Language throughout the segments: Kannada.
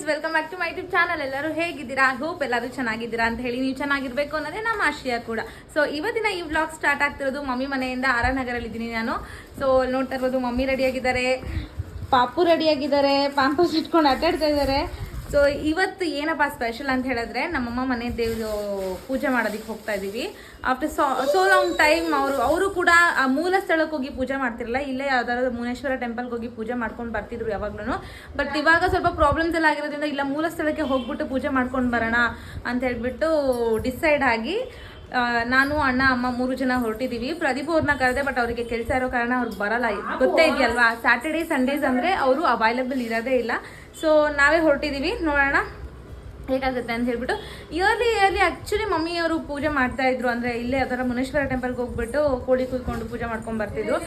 Guys welcome back to my YouTube channel ಎಲ್ಲರೂ ಹೇಗಿದ್ದೀರಾ? ಹೋಪ್ ಎಲ್ಲರೂ ಚೆನ್ನಾಗಿದ್ದೀರಾ ಅಂತ ಹೇಳಿ ನೀವು ಚೆನ್ನಾಗಿರ್ಬೇಕು ಅನ್ನೋದೇ ನಮ್ಮ ಆಶಯ ಕೂಡ. ಸೊ ಇವತ್ತಿನ ಈ ವ್ಲಾಗ್ ಸ್ಟಾರ್ಟ್ ಆಗ್ತಿರೋದು ಮಮ್ಮಿ ಮನೆಯಿಂದ ಆರ್ ಆರ್ ನಗರಲ್ಲಿ ನಾನು ಸೊ ನೋಡ್ತಾ ಇರ್ಬೋದು ಮಮ್ಮಿ ರೆಡಿಯಾಗಿದ್ದಾರೆ ಪಾಪು ರೆಡಿಯಾಗಿದ್ದಾರೆ ಪಾಂಪಸ್ ಇಟ್ಕೊಂಡು ಅಡ್ಡಾಡ್ತಾ ಇದ್ದಾರೆ. ಸೊ ಇವತ್ತು ಏನಪ್ಪ ಸ್ಪೆಷಲ್ ಅಂತ ಹೇಳಿದ್ರೆ ನಮ್ಮಮ್ಮ ಮನೆ ದೇವ್ರು ಪೂಜೆ ಮಾಡೋದಕ್ಕೆ ಹೋಗ್ತಾ ಇದ್ದೀವಿ after so so long time ಅವರು ಅವರು ಕೂಡ ಆ ಮೂಲ ಸ್ಥಳಕ್ಕೆ ಹೋಗಿ ಪೂಜೆ ಮಾಡ್ತಿರಲ್ಲ, ಇಲ್ಲೇ ಯಾವ್ದಾದ್ರು ಮುನೇಶ್ವರ ಟೆಂಪಲ್ಗೆ ಹೋಗಿ ಪೂಜೆ ಮಾಡ್ಕೊಂಡು ಬರ್ತಿದ್ರು ಯಾವಾಗ್ಲೂ ಬಟ್ ಇವಾಗ ಸ್ವಲ್ಪ ಪ್ರಾಬ್ಲಮ್ಸ್ ಎಲ್ಲ ಆಗಿರೋದ್ರಿಂದ ಇಲ್ಲ ಮೂಲ ಸ್ಥಳಕ್ಕೆ ಹೋಗ್ಬಿಟ್ಟು ಪೂಜೆ ಮಾಡ್ಕೊಂಡು ಬರೋಣ ಅಂತ ಹೇಳ್ಬಿಟ್ಟು ಡಿಸೈಡ್ ಆಗಿ ನಾನು, ಅಣ್ಣ, ಅಮ್ಮ ಮೂರು ಜನ ಹೊರಟಿದ್ದೀವಿ ಪ್ರದೀಪ್ ಅವ್ರನ್ನ ಕರೆದೆ ಬಟ್ ಅವರಿಗೆ ಕೆಲಸ ಇರೋ ಕಾರಣ ಅವ್ರು ಬರಲ್ಲ. ಗೊತ್ತೇ ಇದೆಯಲ್ವಾ? ಸ್ಯಾಟರ್ಡೇ ಸಂಡೇಸ್ ಅಂದರೆ ಅವರು ಅವೈಲೇಬಲ್ ಇರೋದೇ ಇಲ್ಲ. ಸೊ ನಾವೇ ಹೊರಟಿದ್ದೀವಿ ನೋಡೋಣ ಹೇಗಾಗುತ್ತೆ ಅಂತ ಹೇಳ್ಬಿಟ್ಟು. ಇಯರ್ಲಿ ಇಯರ್ಲಿ ಆ್ಯಕ್ಚುಲಿ ಮಮ್ಮಿಯವರು ಪೂಜೆ ಮಾಡ್ತಾ ಇದ್ರು. ಅಂದರೆ ಇಲ್ಲೇ ಅದರ ಮುನೇಶ್ವರ ಟೆಂಪಲ್ಗೆ ಹೋಗ್ಬಿಟ್ಟು ಕೋಳಿ ಕುಯ್ಕೊಂಡು ಪೂಜೆ ಮಾಡ್ಕೊಂಡು ಬರ್ತಿದ್ರು.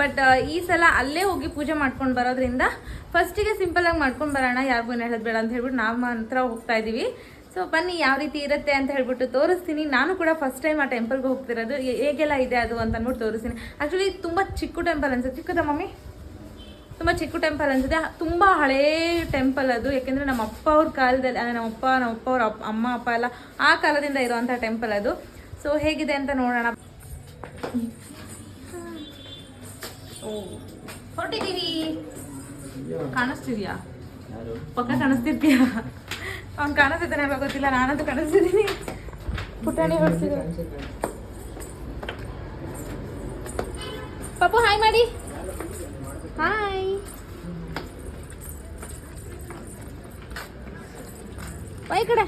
ಬಟ್ ಈ ಸಲ ಅಲ್ಲೇ ಹೋಗಿ ಪೂಜೆ ಮಾಡ್ಕೊಂಡು ಬರೋದ್ರಿಂದ ಫಸ್ಟಿಗೆ ಸಿಂಪಲಾಗಿ ಮಾಡ್ಕೊಂಡು ಬರೋಣ. ಯಾರಿಗೂ ಏನು ಹೇಳೋದು ಬೇಡ ಅಂತ ಹೇಳ್ಬಿಟ್ಟು ನಾವು ಮಾತ್ರ ಹೋಗ್ತಾ ಇದ್ದೀವಿ ಸೊ ಬನ್ನಿ ಯಾವ ರೀತಿ ಇರುತ್ತೆ ಅಂತ ಹೇಳ್ಬಿಟ್ಟು ತೋರಿಸ್ತೀನಿ. ನಾನು ಕೂಡ ಫಸ್ಟ್ ಟೈಮ್ ಆ ಟೆಂಪಲ್ಗೆ ಹೋಗ್ತಿರೋದು. ಹೇಗೆಲ್ಲ ಇದೆ ಅದು ಅಂತ ಅಂದ್ಬಿಟ್ಟು ತೋರಿಸ್ತೀನಿ. ಆ್ಯಕ್ಚುಲಿ ತುಂಬ ಚಿಕ್ಕ ಟೆಂಪಲ್ ಅನ್ಸುತ್ತೆ. ಚಿಕ್ಕದ ಮಮ್ಮಿ? ತುಂಬ ಚಿಕ್ಕ ಟೆಂಪಲ್ ಅನ್ಸುತ್ತೆ. ತುಂಬ ಹಳೇ ಟೆಂಪಲ್ ಅದು. ಯಾಕೆಂದರೆ ನಮ್ಮ ಅಪ್ಪ ಅವ್ರ ಕಾಲದಲ್ಲಿ ಅಂದರೆ ನಮ್ಮ ಅಪ್ಪ ನಮ್ಮ ಅಪ್ಪ ಅವ್ರ ಅಪ್ಪ ಅಮ್ಮ ಅಪ್ಪ ಎಲ್ಲ ಆ ಕಾಲದಿಂದ ಇರುವಂಥ ಟೆಂಪಲ್ ಅದು. ಸೊ ಹೇಗಿದೆ ಅಂತ ನೋಡೋಣ. ಓ ಹೊರಟಿದ್ದೀವಿ ಕಾಣಿಸ್ತಿದ್ಯಾ? ಪಕ್ಕ ಕಾಣಿಸ್ತಿರ್ತೀಯ? ಅವ್ನು ಕಾಣಿಸ್ತಿದ್ದಾನೆ ಅಲ್ವಾ ಗೊತ್ತಿಲ್ಲ ನಾನಂತೂ ಕಾಣಿಸ್ತಿದ್ದೀನಿ. ಪುಟಾಣಿ ಹೊಡ್ಸಿದ್ರು ಪಾಪು ಹಾಯ್ ಮಾಡಿ. ಹಾಯ್. ಬಾಯ್ ಕಡೆ.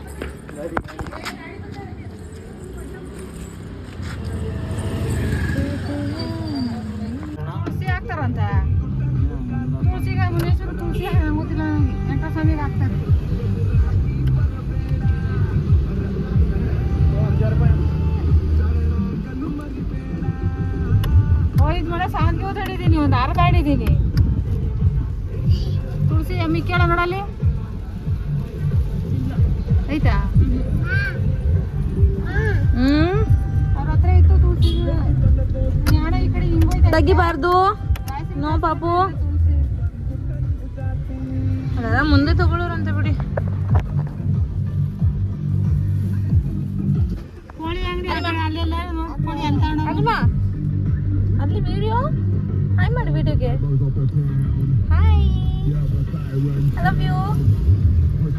ಸಾಂತಿಗೆ ಓದಾಡಿದ್ದೀನಿ ಒಂದು ಅರ್ಧ ಆಡಿದ್ದೀನಿ ತುಳಸಿ ಅಮ್ಮಿ ಕೇಳ ನೋಡಲ್ಲಿ? ಆಯ್ತಾ? ಹ್ಮ್? ಅವ್ರ ಹತ್ರ ಇತ್ತು ತುಳಸಿ. ಜ್ಞಾನ ಈ ಕಡೆ ಹಿಂಗೋಯ್ತು ತೆಗಿಬಾರ್ದು. ನೋ ಪಾಪು. ಅದೆಲ್ಲ ಮುಂದೆ ತಗೊಳ್ಳೋರಂತೆ ಬಿಡಿ. ಕೋಳಿ ಅಂಗಡಿ ಅಲ್ಲೆಲ್ಲ ಕೋಳಿ ಅಂತ ಅಲ್ವಾ ಅಲ್ಲಿ ವಿಡಿಯೋ ಹಾಯ್ ಮಾಡಿ ವಿಡಿಯೋಗೆ hi I love you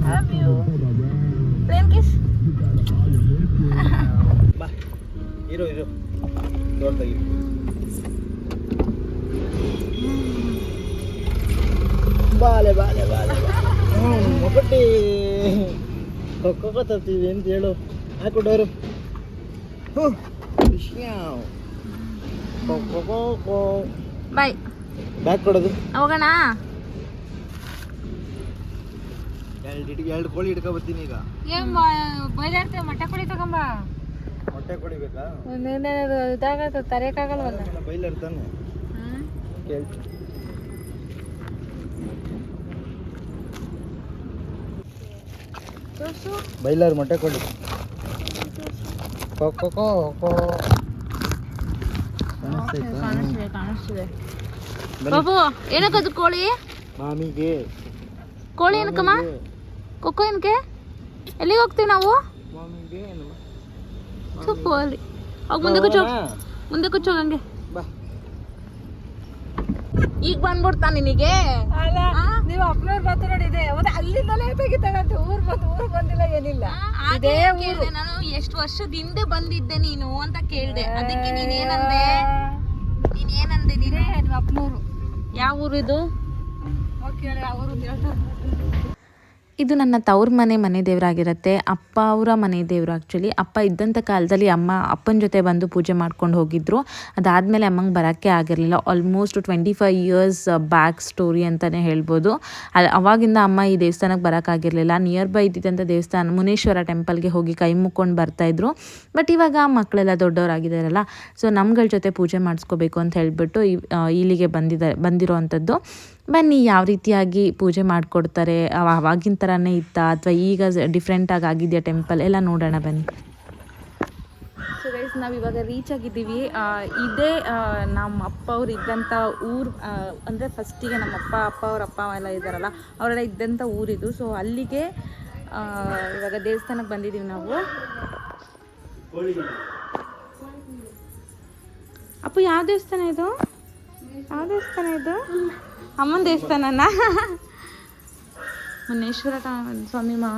I love you Prem kiss ಬಾ ಇರು ಇರು ಡೋರ್ ತೆಗಿ ಬಾಲೆ ಬಾಲೆ ಬಾಲೆ ಹ್ಞೂ ಮೊಕಟ್ಟಿ ಕೊಕ್ಕೊ ತರ್ತೀವಿ ಅಂತ ಹೇಳು ಹಾಕು ಡೋರು ಹ್ಞೂ ವಿಷ್ಯಾವ್ ಕೊಕ್ಕೊ ಬಾಯ್ ಬ್ಯಾಗ್ ಕೊಡೋದು. ಹೋಗೋಣ? ಎರಡು ಕೋಳಿ ಇಟ್ಕೊ ಬರ್ತೀನಿ ಈಗ. ಏನ್ ಬೈದಾಡ್ತೇವೆ ಮೊಟ್ಟೆ ಕೋಳಿ ತಗೊಂಬ. ಮೊಟ್ಟೆ ಕೊಡಿಬೇಕಾ ಇದಾಗ ತರೆಯಕ್ಕಾಗಲ್ವಲ್ಲ ಬೈಲರ್ ತಾನೆ. ಕೇಳ್ತೀನಿ ಬೈಲರ್ ಮೊಟ್ಟೆ ಕೊಡಿ ಕೋ ಕೋ. ಕಾಣಿಸ್ತಿದೆ ಕಾಣಿಸ್ತಿದೆ. ಬಾಬು ಏನಕ್ಕದು ಕೋಳಿ? ಮಾಮಿಗೆ. ಕೋಳಿ ಏನಕ್ಕಮ್ಮ? ಕೊಕ್ಕೋ ಏನಕ್ಕೆ? ಎಲ್ಲಿಗೆ ಹೋಗ್ತೀವಿ ನಾವು? ಮಾಮಿಗೆ ತುಪ್ಪು ಅಲ್ಲಿ ಹೋಗಿ ಮುಂದೆ ಕೂಚೋ ಮುಂದೆ ಕೂಚೋ ಹಂಗೆ. ಬಾ ಈಗ ಬಂದ್ಬಿಡ್ತಾ ನಿನಗೆ? ಅಲ್ಲ? ನೀವು ಅಪ್ಲೋಡ್ ಮಾತು ನೋಡಿದೆ ಮತ್ತೆ ಅಲ್ಲಿಂದಲೇ ಅಂತ ಊರ್ ಬಂದು ಊರ್ ಬಂದಿಲ್ಲ ಏನಿಲ್ಲ. ಅದೇ ಕೇಳಿದೆ ನಾನು. ಎಷ್ಟು ವರ್ಷದ ಹಿಂದೆ ಬಂದಿದ್ದೆ ನೀನು ಅಂತ ಕೇಳಿದೆ. ಅದಕ್ಕೆ ನೀನೇನಂದೆ? ಏನಂದೆ ನೀನು? ನಿಮ್ಮ ಅಪ್ಪನೂರು ಯಾವ ಊರು ಇದು? ಓಕೆ ಅವರು ಹೇಳ್ತಾರೆ ಇದು ನನ್ನ ತವ್ರ ಮನೆ ಮನೆ ದೇವರಾಗಿರುತ್ತೆ. ಅಪ್ಪ ಅವರ ಮನೆ ದೇವರು ಆ್ಯಕ್ಚುಲಿ ಅಪ್ಪ ಇದ್ದಂಥ ಕಾಲದಲ್ಲಿ ಅಮ್ಮ ಅಪ್ಪನ ಜೊತೆ ಬಂದು ಪೂಜೆ ಮಾಡ್ಕೊಂಡು ಹೋಗಿದ್ರು. ಅದಾದಮೇಲೆ ಅಮ್ಮಂಗೆ ಬರೋಕ್ಕೆ ಆಗಿರಲಿಲ್ಲ. Almost twenty five years back story ಅಂತಲೇ ಹೇಳ್ಬೋದು ಅವಾಗಿಂದ ಅಮ್ಮ ಈ ದೇವಸ್ಥಾನಕ್ಕೆ ಬರೋಕ್ಕಾಗಿರಲಿಲ್ಲ ನಿಯರ್ ಬೈ ಇದ್ದಿದ್ದಂಥ ದೇವಸ್ಥಾನ, ಮುನೇಶ್ವರ ಟೆಂಪಲ್ಗೆ ಹೋಗಿ ಕೈ ಮುಕ್ಕೊಂಡು ಬರ್ತಾಯಿದ್ರು ಬಟ್ ಇವಾಗ ಮಕ್ಕಳೆಲ್ಲ ದೊಡ್ಡವರಾಗಿದ್ದಾರಲ್ಲ ಸೊ ನಮ್ಗಳ ಜೊತೆ ಪೂಜೆ ಮಾಡಿಸ್ಕೋಬೇಕು ಅಂತ ಹೇಳಿಬಿಟ್ಟು ಇಲ್ಲಿಗೆ ಬಂದಿದ್ದಾರೆ ಬಂದಿರೋ ಬನ್ನಿ, ಯಾವ ರೀತಿಯಾಗಿ ಪೂಜೆ ಮಾಡಿಕೊಡ್ತಾರೆ ಅವಾಗಿನ ಥರನೇ ಇತ್ತಾ, ಅಥವಾ ಈಗ ಡಿಫ್ರೆಂಟಾಗಿ ಆಗಿದೆಯಾ ಟೆಂಪಲ್ ಎಲ್ಲ ನೋಡೋಣ ಬನ್ನಿ. ಸೊ ನಾವು ಇವಾಗ ರೀಚ್ ಆಗಿದ್ದೀವಿ. ಇದೇ ನಮ್ಮ ಅಪ್ಪ ಅವ್ರು ಇದ್ದಂಥ ಊರು ಅಂದರೆ ಫಸ್ಟಿಗೆ ನಮ್ಮ ಅಪ್ಪ ಅಪ್ಪ ಅವ್ರ ಅಪ್ಪ ಎಲ್ಲ ಇದ್ದಾರಲ್ಲ, ಅವರೆಲ್ಲ ಇದ್ದಂಥ ಊರಿದು. ಸೊ ಅಲ್ಲಿಗೆ ಇವಾಗ ದೇವಸ್ಥಾನಕ್ಕೆ ಬಂದಿದ್ದೀವಿ ನಾವು. ಅಪ್ಪ, ಯಾವ ದೇವಸ್ಥಾನ ಇದು? ಯಾವ ದೇವಸ್ಥಾನ ಇದು? ಅಮ್ಮನ ದೇವಸ್ಥಾನನ? ಮುನ್ನೇಶ್ವರ ಸ್ವಾಮಿ ಮಾ.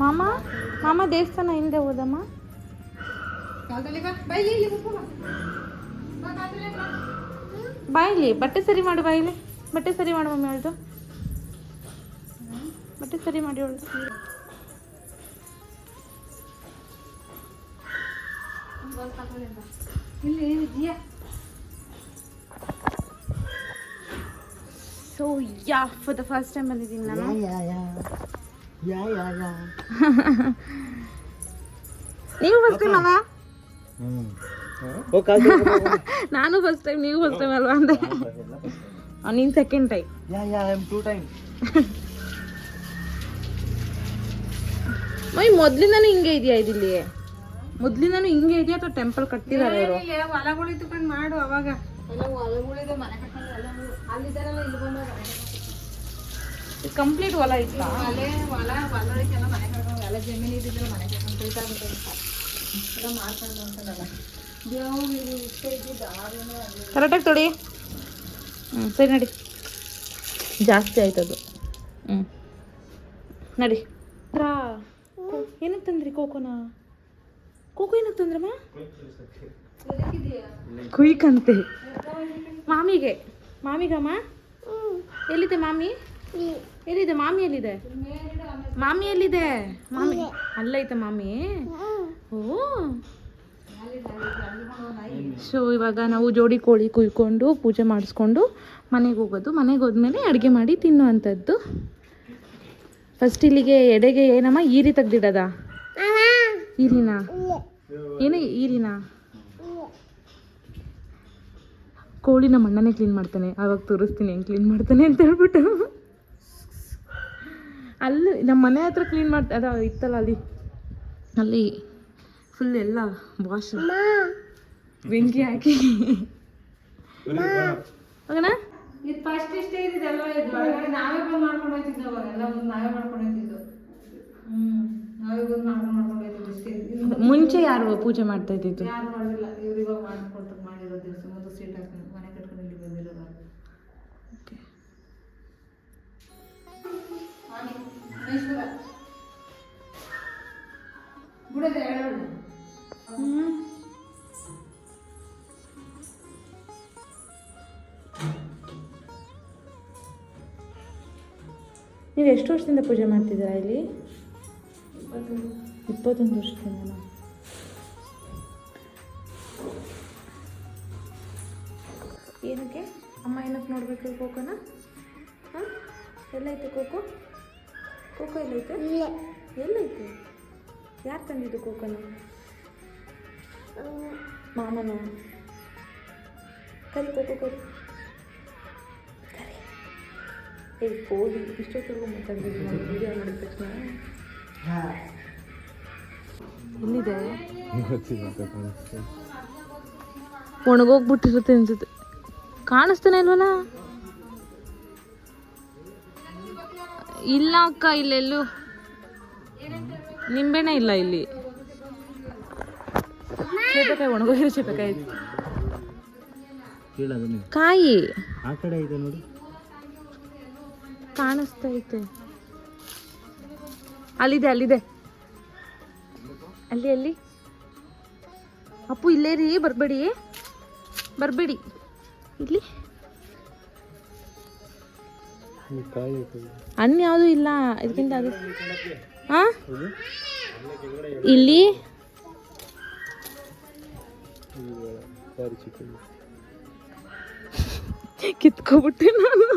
ಮಾಮ ಮಾಮ ದೇವಸ್ಥಾನ ಹಿಂದೆ ಹೋದಮ್ಮ. ಬಾಯಿಲಿ, ಬಟ್ಟೆ ಸರಿ ಮಾಡು ಬಾಯಿಲಿ. ಬಟ್ಟೆ ಸರಿ ಮಾಡು ಮಮ್ಮಿ ಹೇಳ್ದು ಬಟ್ಟೆ ಸರಿ ಮಾಡಿ ಅವಳ್ದು so ya for the first time ಬಂದಿದ್ದೀನಿ ನಾನು. ನೀವು ಫಸ್ಟ್ ಟೈಮ್ ಅಲ್ವಾ. ನಾನು ಫಸ್ಟ್ ಟೈಮ್ ನೀವು ಫಸ್ಟ್ ಟೈಮ್ ಅಲ್ವಾ ಅಂದೆ? ನೀನು ಸೆಕೆಂಡ್ ಟೈಮ್ ಮೈ ಮೊದ್ಲಿಂದಾನು ಹಿಂಗೆ ಇದೆಯಾ ಇದಿಲ್ಲಿ? ಮೊದ್ಲಿಂದಾನು ಹಿಂಗೆ ಇದೆಯಾ ಅಥವಾ ಟೆಂಪಲ್ ಕಟ್ಟಿದಾರೆ ಅವರು ಹೊಲಗಳು ಇದ್ಕೊಂಡು ಮಾಡು ಅವಾಗ. ಕಂಪ್ಲೀಟ್ ಹೊಲ ಇತ್ತ? ಅಲ್ಲೇ ಹೊಲ ಹೊಲಕ್ಕೆಲ್ಲ ಮನೆ ಕಟ್ಕೊಂಡು ಎಲ್ಲ ಜಮೀನು ಇದ್ದಿದ್ರೆ ಮನೆ ಕಟ್ಕೊಂಡು ಬೇಕಾಗುತ್ತೆ ಎಲ್ಲ ಮಾಡ್ಕೊಂಡು ಅಂತದಲ್ಲ ದೇವ್ರು ಇದು ಇಷ್ಟ ಇದ್ದಿದ್ದು ಆರೇನೋ ಅದು. ಕರೆಕ್ಟಾಗಿ ತೊಡಿ. ಹ್ಞೂ ಸರಿ ನಡಿ. ಜಾಸ್ತಿ ಆಯ್ತದು ಹ್ಞೂ ನಡಿ. ರಾ. ಏನಕ್ಕೆ ತಂದ್ರಿ ಕೋಕೋನ? ಕೋಕೋ ಏನಕ್ಕೆ ತಂದ್ರಮ್ಮ? ಕುಯ್ಕಂತೆ ಮಾಮಿಗೆ. ಮಾಮಿಗಮ್ಮ? ಎಲ್ಲಿದೆ ಮಾಮಿ? ಎಲ್ಲಿದೆ ಮಾಮಿ ಎಲ್ಲಿದೆ? ಮಾಮಿ ಎಲ್ಲಿದೆ? ಮಾಮಿ. ಅಲ್ಲೈತೆ ಮಾಮಿ. ಓ. ಸೊ ಇವಾಗ ನಾವು ಜೋಡಿ ಕೋಳಿ ಕುಯ್ಕೊಂಡು ಪೂಜೆ ಮಾಡಿಸ್ಕೊಂಡು ಮನೆಗೆ ಹೋಗೋದು. ಮನೆಗೆ ಹೋದ್ಮೇಲೆ ಅಡುಗೆ ಮಾಡಿ ತಿನ್ನುವಂಥದ್ದು. ಫಸ್ಟ್ ಇಲ್ಲಿಗೆ ಎಡೆಗೆ ಏನಮ್ಮ? ಈರಿ ತೆಗ್ದಿಡದ? ಈರಿನ ಏನು ಈರಿನ ಕೋಳಿ ನಮ್ಮ ಅಣ್ಣನೇ ಕ್ಲೀನ್ ಮಾಡ್ತಾನೆ. ಆವಾಗ ತೋರಿಸ್ತೀನಿ ಹೆಂಗೆ ಕ್ಲೀನ್ ಮಾಡ್ತಾನೆ ಅಂತ ಹೇಳ್ಬಿಟ್ಟು. ಅಲ್ಲಿ ನಮ್ಮ ಮನೆ ಹತ್ರ ಕ್ಲೀನ್ ಮಾಡ್ತಾ ಅದ ಇತ್ತಲ್ಲ ಅಲ್ಲಿ. ಅಲ್ಲಿ ಫುಲ್ ಎಲ್ಲ ವಾಶ್ ಬೆಂಕಿ ಹಾಕಿ. ಹೋಗೋಣ? ಇದು ಫಸ್ಟ್ ಇಷ್ಟೇ ಇದ್ದಿದ್ದಲ್ವ ಇದು ಒಳಗಡೆ ನಾವೇ ಬಂದು ಮಾಡ್ಕೊಂಡು ಎಲ್ಲ ಬಂದು ನಾವೇ ಮಾಡ್ಕೊಂಡು ಹೋಗ್ತಿದ್ದು ಹ್ಮ್ ನಾವೇ ಬಂದು ಮಾಡ್ಕೊಂಡು ಮಾಡ್ಕೊಂಡು ಹೋಗ್ತಿದ್ವಿ ಇಷ್ಟೇ ಇದು ಮುಂಚೆ ಯಾರು ಪೂಜೆ ಮಾಡ್ತಾ ಇದ್ದಿದ್ದು? ಯಾರು ಮಾಡಿಲ್ಲ ಇವ್ರು ಇವಾಗ ಮಾಡ್ಕೊಳ್ತಾ ಮಾಡಿರೋ ದಿವಸ ಮೊದಲು ಸೀಟ್ ಹಾಕೊಂಡು ಮನೆ ಕಟ್ಕೊಂಡು ಇಲ್ಲಿ ಬಂದಿರೋದು. ಬಿಡದೆ ಹೇಳೋಣ ನೀವು ಎಷ್ಟು ವರ್ಷದಿಂದ ಪೂಜೆ ಮಾಡ್ತಿದ್ದೀರಾ ಇಲ್ಲಿ? ಇಪ್ಪತ್ತೊಂದು ವರ್ಷದಿಂದ ಏನಕ್ಕೆ? ಅಮ್ಮ ಏನಕ್ಕೆ ನೋಡಬೇಕು ಕೋಕೋನ? ಹಾಂ? ಎಲ್ಲೈತೆ ಕೋಕೋ? ಕೋಕೋ ಎಲ್ಲೈತೆ? ಎಲ್ಲೈತೆ? ಯಾರು ತಂದಿದ್ದು ಕೋಕೋನ? ಮಾಮನ? ಕರಿ ಕೋಕೋ ಕರಿ ಕರಿ. ಏ ಹೋಗಿ ಇಷ್ಟೊತ್ತಿಗೂ ಮಾತಾಡ್ತಿದ್ವಿ ನಾನು. ವಿಡಿಯೋ ಮಾಡಿದ ತಕ್ಷಣ. ಎಲ್ಲಿದೆ ಒಣಗೋಗ್ಬಿಟ್ಟಿರುತ್ತೆ ಅನ್ಸುತ್ತೆ. ಕಾಣಿಸ್ತಾನೆ ಇಲ್ವಲ್ಲ? ಇಲ್ಲ ಅಕ್ಕ ಇಲ್ಲೆಲ್ಲೂ ನಿಂಬೆಣ್ಣೆ ಇಲ್ಲ ಇಲ್ಲಿ. ಚೇಪೆಕಾಯಿ ಒಣಗೋಗಿರೋ ಚೇಪೆಕಾಯಿ ಕಾಯಿ. ಆ ಕಡೆ ಇದೆ ನೋಡಿ. ಕಾಣಿಸ್ತೈತೆ ಅಲ್ಲಿದೆ ಅಲ್ಲಿದೆ. ಅಲ್ಲಿ ಅಲ್ಲಿ. ಅಪ್ಪು ಇಲ್ಲೇ ರೀ ಬರಬೇಡಿ. ಬರಬೇಡಿ. ಇಲ್ಲಿ. ಹಣ್ಣು ಯಾವುದು ಇಲ್ಲ? ಇದಕ್ಕಿಂತ ಅದು. ಹಾ ಇಲ್ಲಿ? ಕಿತ್ಕೊಬಿಟ್ಟೆ ನಾನು.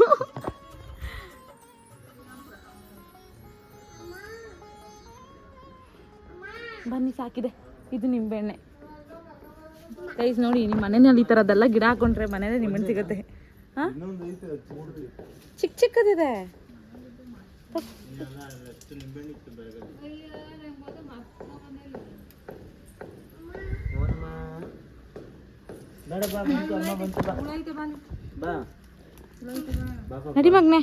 ಬನ್ನಿ ಸಾಕಿದೆ. ಇದು ನಿಂಬೆಣ್ಣೆ ಕೈಸ್ ನೋಡಿ ನಿಮ್ಮ ಮನೆಯಲ್ಲಿ ಈ ಥರದ್ದೆಲ್ಲ ಗಿಡ ಹಾಕೊಂಡ್ರೆ ಮನೇಲೆ ನಿಂಬೆಹಣ್ಣು ಸಿಗುತ್ತೆ. ಹಾಂ? ಚಿಕ್ಕ ಚಿಕ್ಕದಿದೆ. ನಡಿ ಮಗ್ನೆ.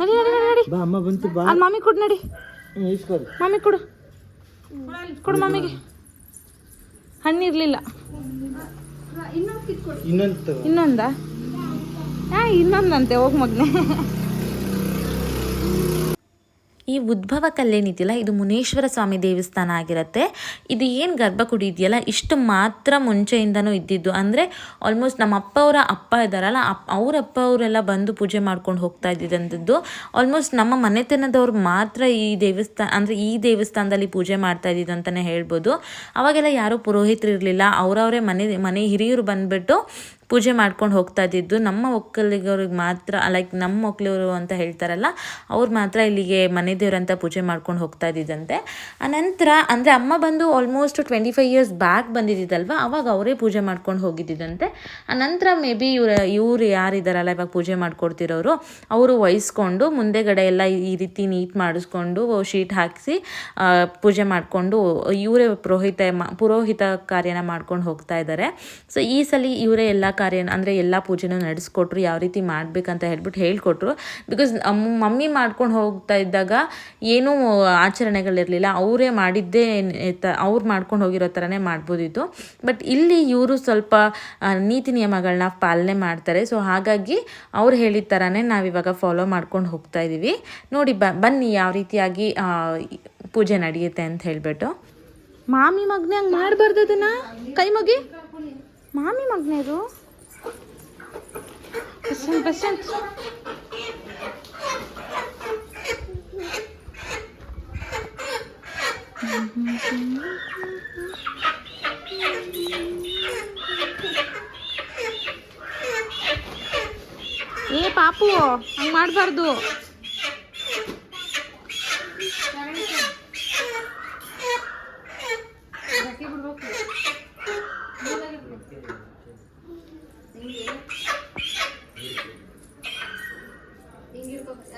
ನಡಿ ನಡಿ ನಡಿ ನಡಿ. ಬಾ ಅಮ್ಮ ಬಂತು ಬಾ. ಅಲ್ಲಿ ಮಾಮಿ ಕೊಡು ನಡಿ. ಇಸ್ಕೊಡು. ಮಾಮಿ ಕೊಡು. ಕೊಡು ಮಮ್ಮಿಗೆ ಹಣ್ಣಿರ್ಲಿಲ್ಲ ಇನ್ನೊಂದು ಇನ್ನೊಂದಂತೆ ಹೋಗಿ ಮಗ್ನೆ. ಈ ಉದ್ಭವ ಕಲ್ಲೇನಿದೆಯಲ್ಲ ಇದು ಮುನೇಶ್ವರ ಸ್ವಾಮಿ ದೇವಸ್ಥಾನ ಆಗಿರುತ್ತೆ. ಇದು ಏನು ಗರ್ಭಗುಡಿ ಇದೆಯಲ್ಲ, ಇಷ್ಟು ಮಾತ್ರ ಮುಂಚೆಯಿಂದನೂ ಇದ್ದಿದ್ದು. ಅಂದರೆ ಆಲ್ಮೋಸ್ಟ್ ನಮ್ಮ ಅಪ್ಪ ಅವರ ಅಪ್ಪ ಇದ್ದಾರಲ್ಲ ಅಪ್ಪ ಅವ್ರ ಅಪ್ಪ ಅವರೆಲ್ಲ ಬಂದು ಪೂಜೆ ಮಾಡ್ಕೊಂಡು ಹೋಗ್ತಾ ಇದ್ದಿದ್ದಂಥದ್ದು. ಆಲ್ಮೋಸ್ಟ್ ನಮ್ಮ ಮನೆತನದವ್ರು ಮಾತ್ರ ಈ ದೇವಸ್ಥಾನ, ಅಂದರೆ ಈ ದೇವಸ್ಥಾನದಲ್ಲಿ ಪೂಜೆ ಮಾಡ್ತಾ ಇದ್ದಿದ್ದು ಅಂತಲೇ ಹೇಳ್ಬೋದು. ಅವಾಗೆಲ್ಲ ಯಾರೂ ಪುರೋಹಿತರು ಇರಲಿಲ್ಲ. ಅವರವರೇ ಮನೆ ಮನೆ ಹಿರಿಯರು ಬಂದುಬಿಟ್ಟು ಪೂಜೆ ಮಾಡ್ಕೊಂಡು ಹೋಗ್ತಾ ಇದ್ದಿದ್ದು. ನಮ್ಮ ಒಕ್ಕಲಿಗವ್ರಿಗೆ ಮಾತ್ರ ಲೈಕ್ ನಮ್ಮ ಒಕ್ಕಲಿಗರು ಅಂತ ಹೇಳ್ತಾರಲ್ಲ, ಅವ್ರು ಮಾತ್ರ ಇಲ್ಲಿಗೆ ಮನೆ ದೇವ್ರಂತ ಪೂಜೆ ಮಾಡ್ಕೊಂಡು ಹೋಗ್ತಾ ಇದ್ದಿದ್ದಂತೆ. ಅನಂತರ ಅಂದರೆ ಅಮ್ಮ ಬಂದು almost twenty five years back ಬಂದಿದ್ದಿದ್ದಲ್ವ? ಅವಾಗ ಅವರೇ ಪೂಜೆ ಮಾಡ್ಕೊಂಡು ಹೋಗಿದ್ದಿದ್ದಂತೆ. ಅನಂತರ ಮೇ ಬಿ ಇವರ, ಇವರು ಯಾರಿದ್ದಾರಲ್ಲ ಇವಾಗ ಪೂಜೆ ಮಾಡ್ಕೊಡ್ತಿರೋರು, ಅವರು ವಹಿಸ್ಕೊಂಡು ಮುಂದೆಗಡೆ ಎಲ್ಲ ಈ ರೀತಿ ನೀಟ್ ಮಾಡಿಸ್ಕೊಂಡು ಶೀಟ್ ಹಾಕಿಸಿ ಪೂಜೆ ಮಾಡಿಕೊಂಡು ಇವರೇ ಪುರೋಹಿತ ಪುರೋಹಿತ ಕಾರ್ಯನ ಮಾಡ್ಕೊಂಡು ಹೋಗ್ತಾ ಇದ್ದಾರೆ. ಸೊ ಈ ಸಲ ಇವರೇ ಎಲ್ಲ ಕಾರ್ಯ ಅಂದರೆ ಎಲ್ಲ ಪೂಜೆನೂ ನಡೆಸ್ಕೊಟ್ರು, ಯಾವ ರೀತಿ ಮಾಡಬೇಕಂತ ಹೇಳ್ಬಿಟ್ಟು ಹೇಳಿಕೊಟ್ರು. ಬಿಕಾಸ್ ಮಮ್ಮಿ ಮಾಡ್ಕೊಂಡು ಹೋಗ್ತಾ ಇದ್ದಾಗ ಏನೂ ಆಚರಣೆಗಳಿರಲಿಲ್ಲ. ಅವರೇ ಮಾಡಿದ್ದೇ ತ- ಅವ್ರು ಮಾಡ್ಕೊಂಡು ಹೋಗಿರೋ ಥರನೇ ಮಾಡ್ಬೋದಿತ್ತು. ಬಟ್ ಇಲ್ಲಿ ಇವರು ಸ್ವಲ್ಪ ನೀತಿ ನಿಯಮಗಳನ್ನ ಪಾಲನೆ ಮಾಡ್ತಾರೆ. ಸೊ ಹಾಗಾಗಿ ಅವ್ರು ಹೇಳಿದ ಥರನೇ ನಾವಿವಾಗ ಫಾಲೋ ಮಾಡ್ಕೊಂಡು ಹೋಗ್ತಾ ಇದ್ದೀವಿ ನೋಡಿ, ಬ, ಬನ್ನಿ ಯಾವ ರೀತಿಯಾಗಿ ಪೂಜೆ ನಡೆಯುತ್ತೆ ಅಂತ ಹೇಳಿಬಿಟ್ಟು. ಮಾಮಿ ಮಗ್ನೆ ಹಂಗೆ ಮಾಡಬಾರ್ದು ಅದನ್ನು? ಕೈ ಮಗಿ. ಮಾಮಿ ಮಗ್ನೆ ಬಸಂತ್ ಬಸಂತ್ ಏ ಪಾಪು ಹಂಗೆ ಮಾಡಬಾರ್ದು.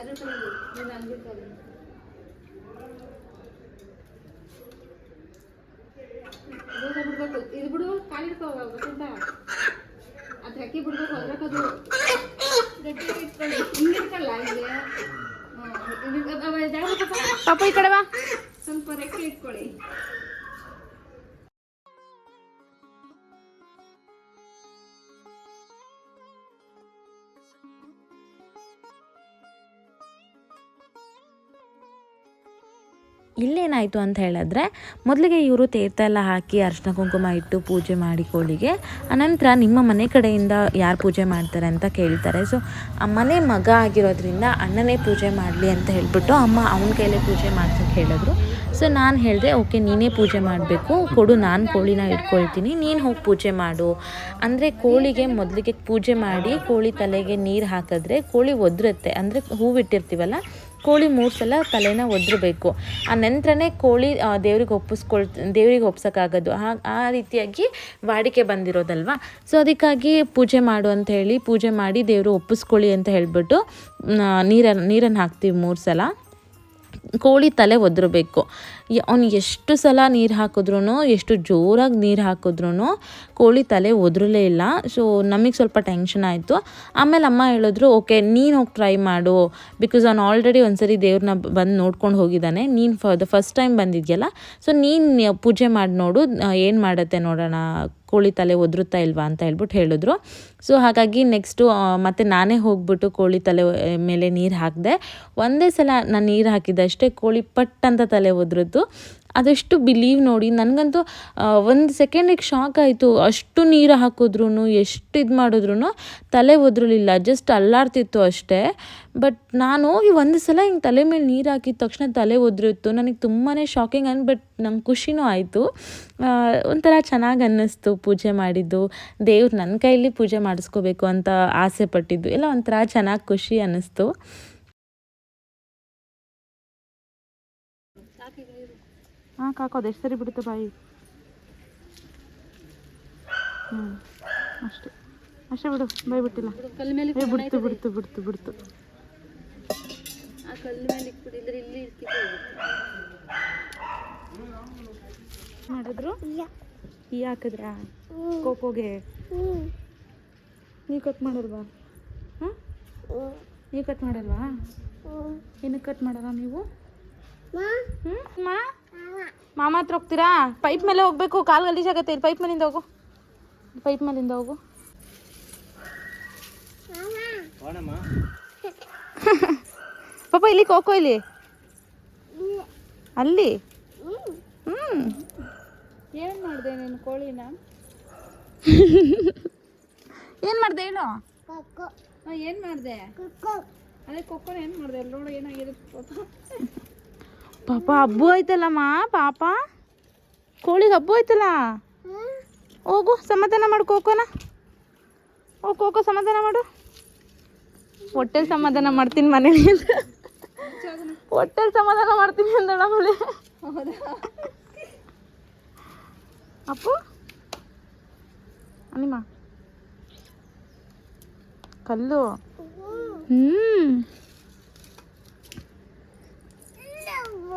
Hazır kalın. Buradan bir kalın. ಇಲ್ಲೇನಾಯಿತು ಅಂತ ಹೇಳಿದ್ರೆ, ಮೊದಲಿಗೆ ಇವರು ತೀರ್ಥ ಎಲ್ಲ ಹಾಕಿ ಅರ್ಶಿನ ಕುಂಕುಮ ಇಟ್ಟು ಪೂಜೆ ಮಾಡಿ ಕೋಳಿಗೆ, ಅನಂತರ ನಿಮ್ಮ ಮನೆ ಕಡೆಯಿಂದ ಯಾರು ಪೂಜೆ ಮಾಡ್ತಾರೆ ಅಂತ ಕೇಳ್ತಾರೆ. ಸೊ ಮನೆ ಮಗ ಆಗಿರೋದ್ರಿಂದ ಅಣ್ಣನೇ ಪೂಜೆ ಮಾಡಲಿ ಅಂತ ಹೇಳಿಬಿಟ್ಟು ಅಮ್ಮ ಅವನ ಕೈಲೇ ಪೂಜೆ ಮಾಡ್ಸೋಕೆ ಹೇಳಿದ್ರು. ಸೊ ನಾನು ಹೇಳಿದೆ, ಓಕೆ, ನೀನೇ ಪೂಜೆ ಮಾಡಬೇಕು. ಕೊಡು, ನಾನು ಕೋಳಿನ ಇಟ್ಕೊಳ್ತೀನಿ. ನೀನು ಹೋಗಿ ಪೂಜೆ ಮಾಡು. ಅಂದರೆ ಕೋಳಿಗೆ ಮೊದಲಿಗೆ ಪೂಜೆ ಮಾಡಿ ಕೋಳಿ ತಲೆಗೆ ನೀರು ಹಾಕಿದ್ರೆ ಕೋಳಿ ಒದ್ರುತ್ತೆ. ಅಂದರೆ ಹೂವಿಟ್ಟಿರ್ತೀವಲ್ಲ ಕೋಳಿ ಮೂರು ಸಲ ತಲೆನ ಒದ್ರಬೇಕು. ಆ ನಂತರನೇ ಕೋಳಿ ದೇವ್ರಿಗೆ ಒಪ್ಪಿಸ್ಕೊಳ್, ದೇವ್ರಿಗೆ ಒಪ್ಸೋಕ್ಕಾಗೋದು. ಆ ಆ ರೀತಿಯಾಗಿ ವಾಡಿಕೆ ಬಂದಿರೋದಲ್ವಾ? ಸೊ ಅದಕ್ಕಾಗಿ ಪೂಜೆ ಮಾಡು ಅಂತ ಹೇಳಿ, ಪೂಜೆ ಮಾಡಿ ದೇವರು ಒಪ್ಪಿಸ್ಕೊಳ್ಳಿ ಅಂತ ಹೇಳಿಬಿಟ್ಟು ನೀರನ್ನು ನೀರನ್ನು ಹಾಕ್ತೀವಿ ಮೂರು ಸಲ ಕೋಳಿ ತಲೆ ಒದ್ರಬೇಕು. ಅವ್ನು ಎಷ್ಟು ಸಲ ನೀರು ಹಾಕಿದ್ರೂ ಎಷ್ಟು ಜೋರಾಗಿ ನೀರು ಹಾಕಿದ್ರೂ ಕೋಳಿ ತಲೆ ಒದ್ರಲೇ ಇಲ್ಲ. ಸೊ ನಮಗೆ ಸ್ವಲ್ಪ ಟೆನ್ಷನ್ ಆಯಿತು. ಆಮೇಲೆ ಅಮ್ಮ ಹೇಳಿದ್ರು ಓಕೆ ನೀನು ಹೋಗಿ ಟ್ರೈ ಮಾಡು. ಬಿಕಾಸ್ ಅವ್ನು ಆಲ್ರೆಡಿ ಒಂದ್ಸರಿ ದೇವ್ರನ್ನ ಬಂದು ನೋಡ್ಕೊಂಡು ಹೋಗಿದ್ದಾನೆ. ನೀನು ಫ ದ ಫಸ್ಟ್ ಟೈಮ್ ಬಂದಿದ್ಯಲ್ಲ? ಸೊ ನೀನು ಪೂಜೆ ಮಾಡಿ ನೋಡು. ಏನು ಮಾಡುತ್ತೆ ನೋಡೋಣ? ಕೋಳಿ ತಲೆ ಒದ್ರುತ್ತಾ ಇಲ್ವಾ? ಅಂತ ಹೇಳ್ಬಿಟ್ಟು ಹೇಳಿದ್ರು. ಸೊ ಹಾಗಾಗಿ ನೆಕ್ಸ್ಟು ಮತ್ತೆ ನಾನೇ ಹೋಗ್ಬಿಟ್ಟು ಕೋಳಿ ತಲೆ ಮೇಲೆ ನೀರು ಹಾಕಿದೆ. ಒಂದೇ ಸಲ ನಾನು ನೀರು ಹಾಕಿದ್ದಷ್ಟೇ ಕೋಳಿ ಪಟ್ ಅಂತ ತಲೆ ಒದ್ರದ್ದು ಅದಷ್ಟು ಬಿಲೀವ್ ನೋಡಿ, ನನಗಂತೂ ಒಂದು ಸೆಕೆಂಡಿಗೆ ಶಾಕ್ ಆಯಿತು. ಅಷ್ಟು ನೀರು ಹಾಕಿದ್ರು ಎಷ್ಟು ಇದು ಮಾಡಿದ್ರು ತಲೆ ಒದ್ರಲಿಲ್ಲ. ಜಸ್ಟ್ ಅಲ್ಲಾಡ್ತಿತ್ತು ಅಷ್ಟೇ. ಬಟ್ ನಾನು ಹೋಗಿ ಒಂದು ಸಲ ಹಿಂಗೆ ತಲೆ ಮೇಲೆ ನೀರು ಹಾಕಿದ ತಕ್ಷಣ ತಲೆ ಒದ್ರಿತ್ತು. ನನಗೆ ತುಂಬಾ ಶಾಕಿಂಗ್ ಅನ್ ಬಟ್ ನಂಗೆ ಖುಷಿನೂ ಆಯಿತು. ಒಂಥರ ಚೆನ್ನಾಗಿ ಅನ್ನಿಸ್ತು ಪೂಜೆ ಮಾಡಿದ್ದು. ದೇವ್ರು ನನ್ನ ಕೈಯಲ್ಲಿ ಪೂಜೆ ಮಾಡಿಸ್ಕೋಬೇಕು ಅಂತ ಆಸೆ ಪಟ್ಟಿದ್ದು. ಎಲ್ಲ ಒಂಥರ ಚೆನ್ನಾಗಿ ಖುಷಿ ಅನ್ನಿಸ್ತು. ಹಾಂ ಕಾಕೋದು ಎಷ್ಟು ಸರಿ ಬಿಡುತ್ತೆ ಬಾಯಿ? ಹ್ಞೂ ಅಷ್ಟೇ. ಅಷ್ಟೇ ಬಿಡು ಬಾಯಿ ಬಿಟ್ಟಿಲ್ಲ. ಮೇಲೆ ಏ ಬಿಡ್ತು ಬಿಡ್ತು ಬಿಡ್ತು ಬಿಡ್ತು. ಮಾಡಿದ್ರು? ಈ ಹಾಕಿದ್ರಾ? ಕೋಕೋಗೆ ನೀವು ಕಟ್ ಮಾಡಲ್ವಾ? ಹಾಂ? ನೀವು ಕಟ್ ಮಾಡಲ್ವಾ? ಏನಕ್ಕೆ ಕಟ್ ಮಾಡಲ್ಲ ನೀವು? ಹ್ಞೂ ಮಾ. ಮಾಮ ಹತ್ರ ಹೋಗ್ತೀರಾ? ಪೈಪ್ ಮೇಲೆ ಹೋಗ್ಬೇಕು ಕಾಲು ಗಲೀಜಾಗತ್ತೆ ಇಲ್ಲಿ ಪೈಪ್ ಮೇಲಿಂದ ಹೋಗು. ಪೈಪ್ ಮೇಲಿಂದ ಹೋಗು. ಪಾಪ ಇಲ್ಲಿ ಕೋಕೋ ಇಲ್ಲಿ. ಅಲ್ಲಿ? ಹ್ಞೂ ಏನು ಮಾಡಿದೆ ನೀನು ಕೋಳಿನ? ಏನು ಮಾಡ್ದೆ ಹೇಳು? ಏನು ಮಾಡಿದೆ? ಅದೇ ಕೊಕ್ಕೋ ಏನು ಮಾಡಿದೆ? ಅಲ್ಲಿ ನೋಡು ಏನಾಗಿದೆ ಪಾಪ ಪಾಪ ಹಬ್ಬು ಆಯ್ತಲ್ಲಮ್ಮ, ಪಾಪ? ಕೋಳಿಗೆ ಹಬ್ಬು ಆಯ್ತಲ್ಲ? ಹೋಗು, ಸಮಾಧಾನ ಮಾಡು ಕೋಕೋನ. ಓ ಕೋಕೋ, ಸಮಾಧಾನ ಮಾಡು. ಹೊಟ್ಟೆಲ್ ಸಮಾಧಾನ ಮಾಡ್ತೀನಿ ಮನೇಲಿ ಹೊಟ್ಟೆಲ್ ಸಮಾಧಾನ ಮಾಡ್ತೀನಿ ಅಂದಳ ಮಳೆ. ಅಪ್ಪು? ಅನಿಮ್ಮ ಕಲ್ಲು? ಹ್ಮ್ ಹ್ಮ್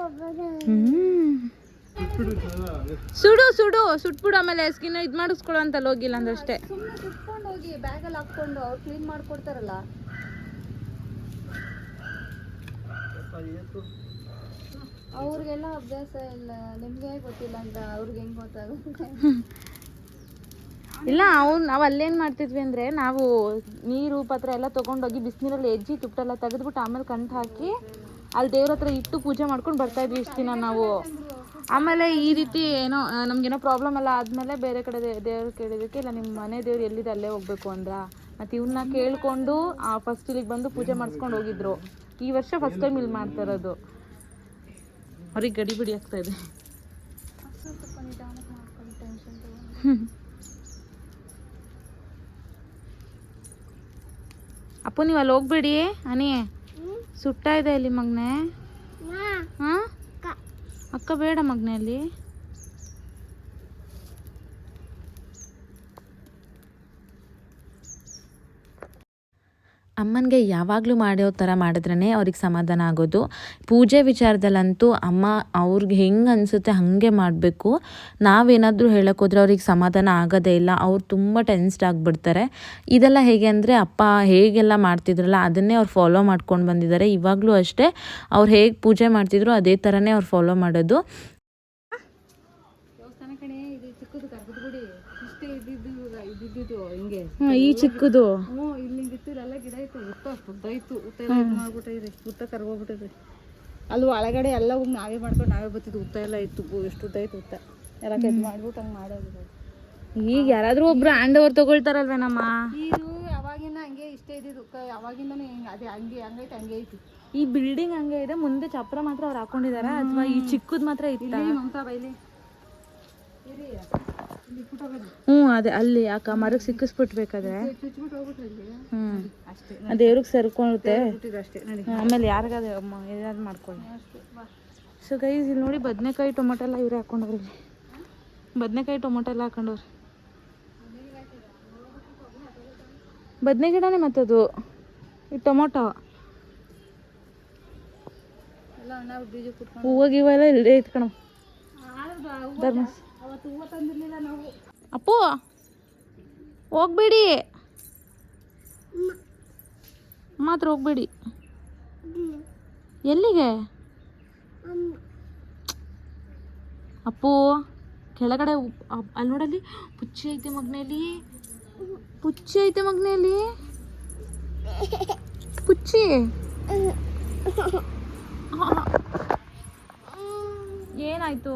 ಸುಡು ಸುಡು ಸುಟ್ಬಿಡು ಆಮೇಲೆ ಸ್ಕಿನ್ ಇದು ಮಾಡಿಸ್ಕೊಳ್ಳೋ ಅಂತ ಹೋಗಿಲ್ಲ ಅಂದ್ರೆ ಅಷ್ಟೇ. ಸುಟ್ಕೊಂಡು ಹೋಗಿ ಬ್ಯಾಗಲ್ಲಿ ಹಾಕ್ಕೊಂಡು ಅವ್ರು ಕ್ಲೀನ್ ಮಾಡ್ಕೊಡ್ತಾರಲ್ಲ. ಅವ್ರಿಗೆಲ್ಲ ಅಭ್ಯಾಸ ಇಲ್ಲ ನಿಮ್ಗೆ ಗೊತ್ತಿಲ್ಲ ಅಂತ ಅವ್ರಿಗೆ ಹೆಂಗ್ ಗೊತ್ತಾಗುತ್ತೆ? ಇಲ್ಲ ಅವ್ನು ನಾವು ಅಲ್ಲೇನು ಮಾಡ್ತಿದ್ವಿ ಅಂದರೆ ನಾವು ನೀರು ಪತ್ರ ಎಲ್ಲ ತಗೊಂಡೋಗಿ ಬಿಸಿನೀರಲ್ಲಿ ಎಜ್ಜಿ ತುಪ್ಪೆಲ್ಲ ತೆಗೆದ್ಬಿಟ್ಟು ಆಮೇಲೆ ಕಂಠ ಹಾಕಿ ಅಲ್ಲಿ ದೇವ್ರ ಹತ್ರ ಇಟ್ಟು ಪೂಜೆ ಮಾಡ್ಕೊಂಡು ಬರ್ತಾ ಇದ್ವಿ ಇಷ್ಟು ದಿನ ನಾವು. ಆಮೇಲೆ ಈ ರೀತಿ ಏನೋ ನಮ್ಗೇನೋ ಪ್ರಾಬ್ಲಮ್ ಎಲ್ಲ ಆದಮೇಲೆ ಬೇರೆ ಕಡೆ ದೇವ್ರು ಕೇಳಿದಕ್ಕೆ ಇಲ್ಲ ನಿಮ್ಮ ಮನೆ ದೇವ್ರು ಎಲ್ಲಿದೆ ಅಲ್ಲೇ ಹೋಗ್ಬೇಕು ಅಂದ್ರ. ಮತ್ತು ಇವನ್ನ ಕೇಳಿಕೊಂಡು ಫಸ್ಟ್ ಇಲ್ಲಿಗೆ ಬಂದು ಪೂಜೆ ಮಾಡಿಸ್ಕೊಂಡು ಹೋಗಿದ್ರು. ಈ ವರ್ಷ ಫಸ್ಟ್ ಟೈಮ್ ಇಲ್ಲಿ ಮಾಡ್ತಾ ಇರೋದು. ಅವ್ರಿಗೆ ಗಡಿ ಬಿಡಿ ಆಗ್ತಾ ಇದೆ. ಅಪ್ಪು, ನೀವು ಅಲ್ಲಿ ಹೋಗ್ಬೇಡಿ ಅನಿ ಸುಟ್ಟ ಇದೆ ಅಲ್ಲಿ ಮಗ್ನೆ. ಹಾ? ಅಕ್ಕ ಬೇಡ ಮಗ್ನೆ ಅಲ್ಲಿ. ಅಮ್ಮನಿಗೆ ಯಾವಾಗಲೂ ಮಾಡೋ ಥರ ಮಾಡಿದ್ರೇ ಅವ್ರಿಗೆ ಸಮಾಧಾನ ಆಗೋದು. ಪೂಜೆ ವಿಚಾರದಲ್ಲಂತೂ ಅಮ್ಮ ಅವ್ರಿಗೆ ಹೆಂಗೆ ಅನಿಸುತ್ತೆ ಹಾಗೆ ಮಾಡಬೇಕು. ನಾವೇನಾದರೂ ಹೇಳೋಕ್ಕೋದ್ರೆ ಅವ್ರಿಗೆ ಸಮಾಧಾನ ಆಗೋದೇ ಇಲ್ಲ. ಅವ್ರು ತುಂಬ ಟೆನ್ಸ್ಡ್ ಆಗಿಬಿಡ್ತಾರೆ. ಇದೆಲ್ಲ ಹೇಗೆ ಅಂದರೆ ಅಪ್ಪ ಹೇಗೆಲ್ಲ ಮಾಡ್ತಿದ್ರಲ್ಲ ಅದನ್ನೇ ಅವ್ರು ಫಾಲೋ ಮಾಡ್ಕೊಂಡು ಬಂದಿದ್ದಾರೆ. ಇವಾಗಲೂ ಅಷ್ಟೇ ಅವ್ರು ಹೇಗೆ ಪೂಜೆ ಮಾಡ್ತಿದ್ರು ಅದೇ ಥರನೇ ಅವ್ರು ಫಾಲೋ ಮಾಡೋದು ದೇವಸ್ಥಾನ ಕಣೆ ಇದು ಚಿಕ್ಕದು ಕರ್ಗದ ಗುಡಿ ಇಷ್ಟೇ ಇದ್ದಿದ್ದು ಇದ್ದಿದ್ದು ಹಿಂಗೆ ಈ ಚಿಕ್ಕದು. ಹ್ಞೂ ಇಲ್ಲಿ ಇಲ್ಲೆಲ್ಲ ಗಿಡ ಇತ್ತು ಉತ್ತ ಉದ್ದ ಇತ್ತು ಉತ್ತ ಎಲ್ಲ ಇದು ಮಾಡ್ಬಿಟ್ಟಿದ್ರಿ ಉತ್ತ ಕರ್ಗೋಗ್ಬಿಟ್ಟಿದ್ರಿ ಅಲ್ಲಿ ಒಳಗಡೆ ಎಲ್ಲ ಹೋಗಿ ನಾವೇ ಮಾಡ್ಕೊಂಡು ನಾವೇ ಬರ್ತಿದ್ವಿ ಉತ್ತ ಎಲ್ಲ ಇತ್ತು ಎಷ್ಟು ಉದ್ದ ಇತ್ತು ಉತ್ತ ಎಲ್ಲ ಕೆದ್ ಮಾಡ್ಬಿಟ್ಟು ಹಂಗೆ ಮಾಡೋದು ಈಗ ಯಾರಾದರೂ ಒಬ್ರು ಹ್ಯಾಂಡ್ ಓವರ್ ತಗೊಳ್ತಾರಲ್ವೇನಮ್ಮ ಇದು ಯಾವಾಗಿನ ಹಂಗೆ ಇಷ್ಟೇ ಇದ್ದಿದ್ದು ಯಾವಾಗಿಂದನೂ ಹಿಂಗೆ ಅದೇ ಹಂಗೆ ಹಂಗೈತೆ ಹಂಗೆ ಐತಿ. ಈ ಬಿಲ್ಡಿಂಗ್ ಹಂಗೆ ಇದೆ ಮುಂದೆ ಚಪ್ರ ಮಾತ್ರ ಅವ್ರು ಹಾಕೊಂಡಿದಾರ? ಅಥವಾ ಈ ಚಿಕ್ಕದ್ ಮಾತ್ರ ಇತ್ತ? ಮಮತಾ ಬೈಲಿ. ಇರಿ. ಹ್ಞೂ, ಅದೇ ಅಲ್ಲಿ ಯಾಕ ಮರಕ್ಕೆ ಸಿಕ್ಕಿಸ್ಬಿಟ್ಬೇಕಾದ್ರೆ. ಹ್ಞೂ ಅದು ದೇವ್ರಿಗೆ ನಡಿ ಆಮೇಲೆ ಯಾರಿಗಾದ್ರೆ ಏನಾದ್ರು ಮಾಡ್ಕೊಳ್ಳಿ. ಸೊ ಗೈಸ್ ಇಲ್ಲಿ ನೋಡಿ ಬದನೆಕಾಯಿ ಟೊಮೊಟೊ ಎಲ್ಲ ಇವ್ರೆ ಹಾಕೊಂಡವ್ರಿ ಇಲ್ಲಿ. ಬದನೆಕಾಯಿ ಟೊಮೊಟೊ ಎಲ್ಲ ಹಾಕೊಂಡವ್ರಿ. ಬದನೆ ಗಿಡನೇ ಮತ್ತದು? ಈ ಟೊಮೊಟೊ. ಹೂವು, ಗೀವು ಎಲ್ಲ ಇಲ್ಲೇ ಇತ್ಕಣ ಧರ್ಮ ಅಪ್ಪು, ಹೋಗ್ಬೇಡಿ. ಮಾತ್ರ ಹೋಗ್ಬೇಡಿ. ಎಲ್ಲಿಗೆ? ಅಪ್ಪು, ಕೆಳಗಡೆ ಅಲ್ಲಿ ನೋಡಲ್ಲಿ, ಪುಚ್ಚಿ ಐತೆ ಮಗ್ನೆಯಲ್ಲಿ ಪುಚ್ಚಿ ಐತೆ ಮಗ್ನೆಯಲ್ಲಿ ಪುಚ್ಚಿ. ಏನಾಯ್ತು?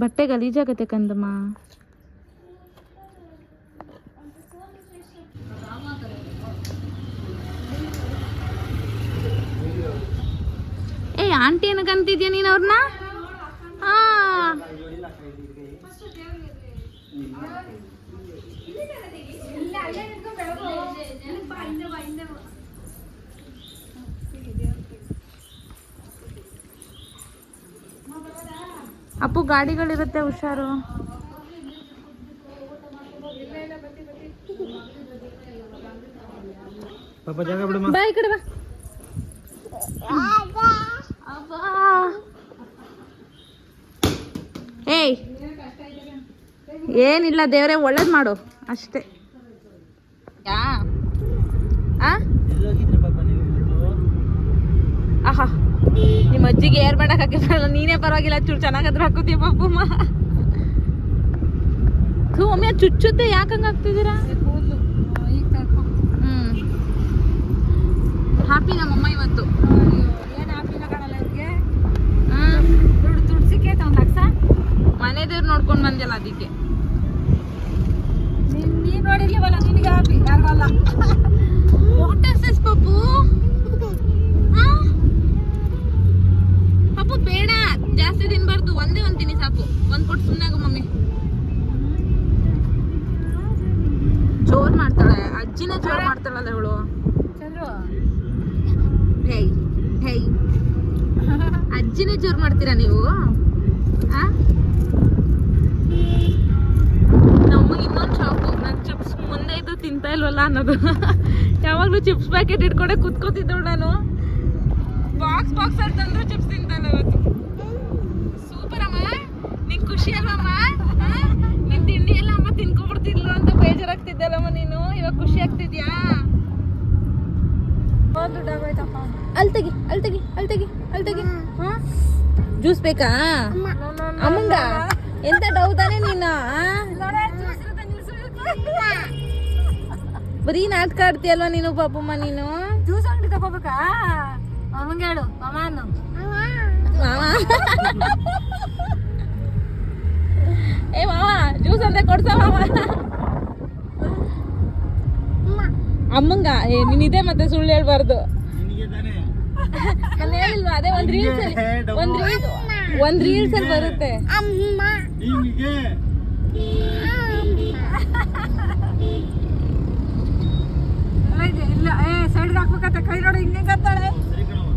ಬಟ್ಟೆ ಗಲೀಜಾಗತ್ತೆ ಕಂದಮ್ಮ. ಏ ಆಂಟಿ ಏನಕ್ಕಂತಿದ್ಯಾ ನೀನು ಅವ್ರನ್ನ ಹಾ ಗಾಡಿಗಳಿರುತ್ತೆ ಹುಷಾರು. ಬಾ ಈ ಕಡೆ ಬಾ. ಏಯ್ ಏನಿಲ್ಲ ದೇವ್ರೆ ಒಳ್ಳೇದ್ ಮಾಡು. ಅಷ್ಟೇ ಯಾ ಆ ಎಲ್ಲೋಗಿದ್ರಿ ಪಾಪ ನೀವು ಆಹಾ ನಿಮ್ಮ ಅಜ್ಜಿಗೆ ಏರ್ ಮಾಡಕ್ ಹಾಕಿದ್ರಲ್ಲ ನೀನೇ ಪರವಾಗಿಲ್ಲ ಚೂರು ಚೆನ್ನಾಗಾದ್ರೂ ಹಾಕೋತೀಯ ಪಾಪಮ್ಮ ಥೂ ಒಮ್ಮೆ ಚುಚ್ಚುತ್ತೆ ಯಾಕೆ ಹಂಗೆ ಹಾಕ್ತಿದ್ದೀರಾ? ಹ್ಮ್ ಹ್ಯಾಪಿ ನಮ್ಮಮ್ಮ ಇವತ್ತು. ಮನೆ ದೇವ್ರು ನೋಡ್ಕೊಂಡು ಬಂದಿಲ್ಲ ಅದಕ್ಕೆ. ನೀನ್ ನೀನ್ ನೋಡಿರ್ಲಿವಲ್ಲ ನಿನಗೆ ಹಾಪಿ? ಯಾರಿಗಲ್ಲ ವಾಟ್ ಇಸ್ ದಿಸ್ ಪಪ್ಪು ಬೇಡ. ಜಾಸ್ತಿ ತಿನ್ಬಾರ್ದು. ಒಂದೇ ಒಂದ್ ತಿನ್ನಿ ಸಾಕು. ಒಂದ್ ಕೊಟ್ಟು ಸುಮ್ಮನೆ ಮಮ್ಮಿ. ಜೋರ್ ಮಾಡ್ತಾಳೆ. ಅಜ್ಜಿನೇ ಜೋರ್ ಮಾಡ್ತಾಳಲ್ಲ ಅವಳು ಹೇ ಹೇ ಅಜ್ಜಿನೇ ಜೋರ್ ಮಾಡ್ತೀರಾ ನೀವು? ಆ? ನಮಗೆ ಇನ್ನೊಂದು ಶಾಕು ನಾನು ಚಿಪ್ಸ್ ಮುಂದೆ ಇದ್ದು ತಿಂತಾ ಇಲ್ವಲ್ಲ ಅನ್ನೋದು. ಯಾವಾಗಲೂ ಚಿಪ್ಸ್ ಪ್ಯಾಕೆಟ್ ಇಟ್ಕೊಂಡೆ ಕುತ್ಕೋತಿದ್ದಳು ನಾನು. ಬಾಕ್ಸ್ ಬಾಕ್ಸ್ ಅಲ್ಲಿ ತಂದ್ರು ಚಿಪ್ಸ್ ತಿಂತಾನೆ ಇವತ್ತು. ಸೂಪರ್ ಅಮ್ಮ. ನಿಂಗೆ ಖುಷಿ ಅಲ್ವಮ್ಮ? ನಿನ್ ತಿಂಡಿ ಎಲ್ಲ ಅಮ್ಮ ತಿನ್ಕೊಬಿಡ್ತಿದ್ಲು ಅಂತ ಬೇಜಾರಾಗ್ತಿದ್ದಲ್ಲಮ್ಮ ನೀನು? ಇವಾಗ ಖುಷಿ ಆಗ್ತಿದ್ಯಾ? ಅಲ್ಲಿ ತೆಗಿ ಅಲ್ಲಿ ತೆಗಿ ಅಲ್ಲಿ ತೆಗಿ ಅಲ್ಲಿ ತೆಗಿ. ಜ್ಯೂಸ್ ಬೇಕಾ? ಅಮ್ಮಂಗ? ಎಂತ ಡೌ ತಾನೆ ನೀನು? ಬರೀ ನಾಟಕ ಆಡ್ತೀಯಲ್ವ ನೀನು ಪಾಪಮ್ಮ ನೀನು? ಜ್ಯೂಸ್ ಅಂಗಡಿ ತಗೋಬೇಕಾ? ಅಮ್ಮಂಗೆ ಹೇಳು ಮಾಮ ಏ ಮಾವ ಜ್ಯೂಸ್ ಅಂತ ಕೊಡ್ಸ ಮಾವ ಅಮ್ಮಂಗ ಏ ನೀನಿದೆ ಮತ್ತೆ ಸುಳ್ಳು ಹೇಳ್ಬಾರ್ದು. ನಾನು ಹೇಳಿಲ್ವಾ? ಅದೇ ಒಂದ್ ರೀಲ್ಸ್ ಒಂದ್ ರೀಲ್ಸ್ ಒಂದ್ ರೀಲ್ಸ್ ಅಲ್ಲಿ ಬರುತ್ತೆ. ಇಲ್ಲ. ಏ ಸೈಡ್ಗೆ ಹಾಕ್ಬೇಕತ್ತ ಕೈ ನೋಡಿ ಹಿಂಗೆ ಕತ್ತಾಳೆ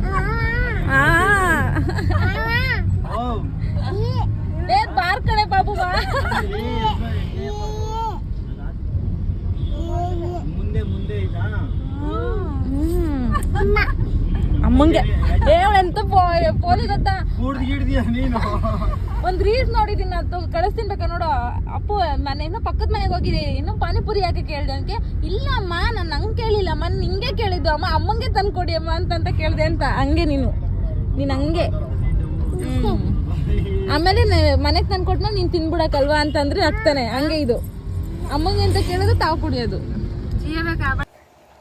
ಸರಿ ಕಣವ್ವ. ಆ ಓ ಏ ಬಾರ್ ಕಡೆ ಬಾಬು ಒಂದ್ ರೀಲ್ಸ್ ನೋಡಿದೀನಿ, ಅದು ಕಳಿಸ್ತೀನಿ ಬೇಕಾ ನೋಡು. ಅಪ್ಪು ಮನೆ ಇನ್ನೂ ಪಕ್ಕದ ಮನೆಗೆ ಹೋಗಿದೆ ಇನ್ನೂ ಪಾನಿಪುರಿ ಯಾಕೆ ಕೇಳಿದೆ ಅನ್ಕೆ ಇಲ್ಲ ಅಮ್ಮ ನಾನು ಹಂಗೆ ಕೇಳಿಲ್ಲ ಅಮ್ಮ ನಿಂಗೆ ಕೇಳಿದ್ದು, ಅಮ್ಮ, ಅಮ್ಮಂಗೆ ತಂದು ಕೊಡಿ ಅಮ್ಮ ಅಂತಂತ ಕೇಳಿದೆ ಅಂತ. ಹಂಗೆ ನೀನು. ನೀನು ಹಂಗೆ. ಆಮೇಲೆ ಮನೆಗೆ ತಂದು ಕೊಟ್ಮೇಲೆ ನೀನು ತಿನ್ಬಿಡಕ್ಕಲ್ವಾ ಅಂತಂದ್ರೆ ಆಗ್ತಾನೆ ಹಂಗೆ ಇದು. ಅಮ್ಮಂಗೆ ಅಂತ ಕೇಳಿದ್ರೆ ತಾವು ಕುಡಿಯೋದು.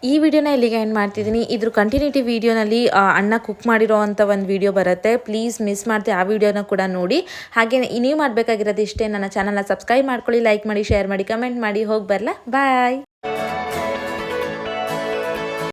ಈ ವಿಡಿಯೋನ ಇಲ್ಲಿಗೆ ಎಂಡ್ ಮಾಡ್ತಿದ್ದೀನಿ. ಇದ್ರ ಕಂಟಿನ್ಯೂಟಿ ವಿಡಿಯೋನಲ್ಲಿ ಅಣ್ಣ ಕುಕ್ ಮಾಡಿರೋ ಅಂಥ ಒಂದು ವಿಡಿಯೋ ಬರುತ್ತೆ. ಪ್ಲೀಸ್ ಮಿಸ್ ಮಾಡ್ತೀವಿ ಆ ವಿಡಿಯೋನ ಕೂಡ ನೋಡಿ. ಹಾಗೆ ನೀವು ಮಾಡಬೇಕಾಗಿರೋದು ಇಷ್ಟೇ. ನನ್ನ ಚಾನಲ್ನ ಸಬ್ಸ್ಕ್ರೈಬ್ ಮಾಡ್ಕೊಳ್ಳಿ ಲೈಕ್ ಮಾಡಿ ಶೇರ್ ಮಾಡಿ ಕಮೆಂಟ್ ಮಾಡಿ, ಹೋಗಿ ಬರಲ್ಲ ಬಾಯ್